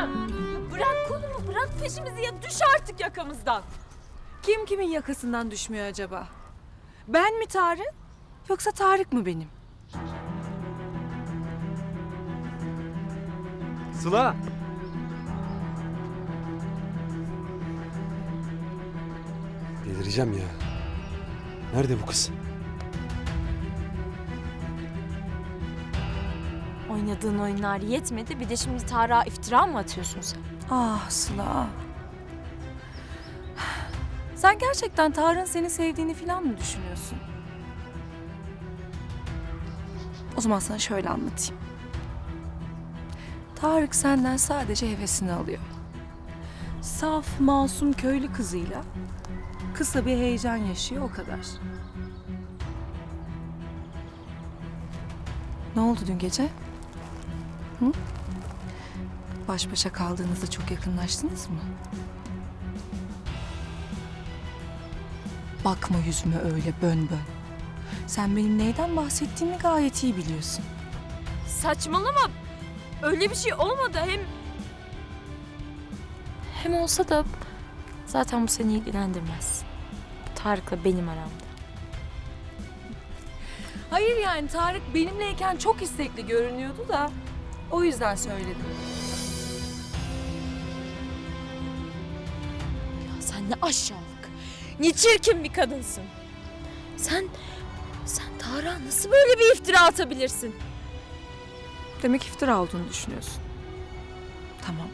Ya bırak kolumu, bırak peşimizi ya düş artık yakamızdan. Kim kimin yakasından düşmüyor acaba? Ben mi Tarık? Yoksa Tarık mı benim? Sıla! Delireceğim ya. Nerede bu kız? Oynadığın oyunlar yetmedi bir de şimdi Tarık'a iftira mı atıyorsun sen? Ah Sıla. Sen gerçekten Tarık'ın seni sevdiğini falan mı düşünüyorsun? O zaman sana şöyle anlatayım. Tarık senden sadece hevesini alıyor. Saf, masum köylü kızıyla kısa bir heyecan yaşıyor o kadar. Ne oldu dün gece? Hı? Baş başa kaldığınızda çok yakınlaştınız mı? Bakma yüzüme öyle bön bön. Sen benim neyden bahsettiğimi gayet iyi biliyorsun. Saçmalama. Öyle bir şey olmadı hem... Hem olsa da zaten bu seni ilgilendirmez. Tarık'la benim aramda. Hayır yani Tarık benimleyken çok istekli görünüyordu da o yüzden söyledim. Ya sen ne aşağılık, ne çirkin bir kadınsın. Sen, sen Tarık'a nasıl böyle bir iftira atabilirsin? Demek iftira olduğunu düşünüyorsun. Tamam.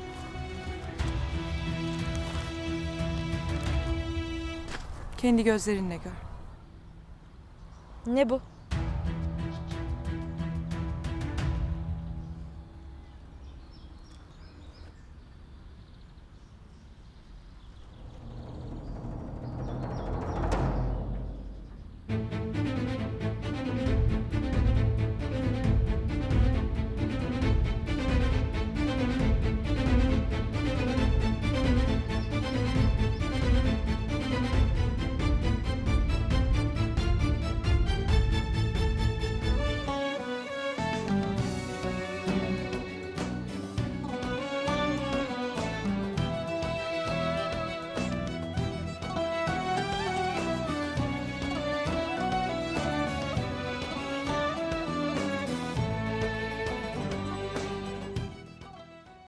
Kendi gözlerinle gör. Ne bu?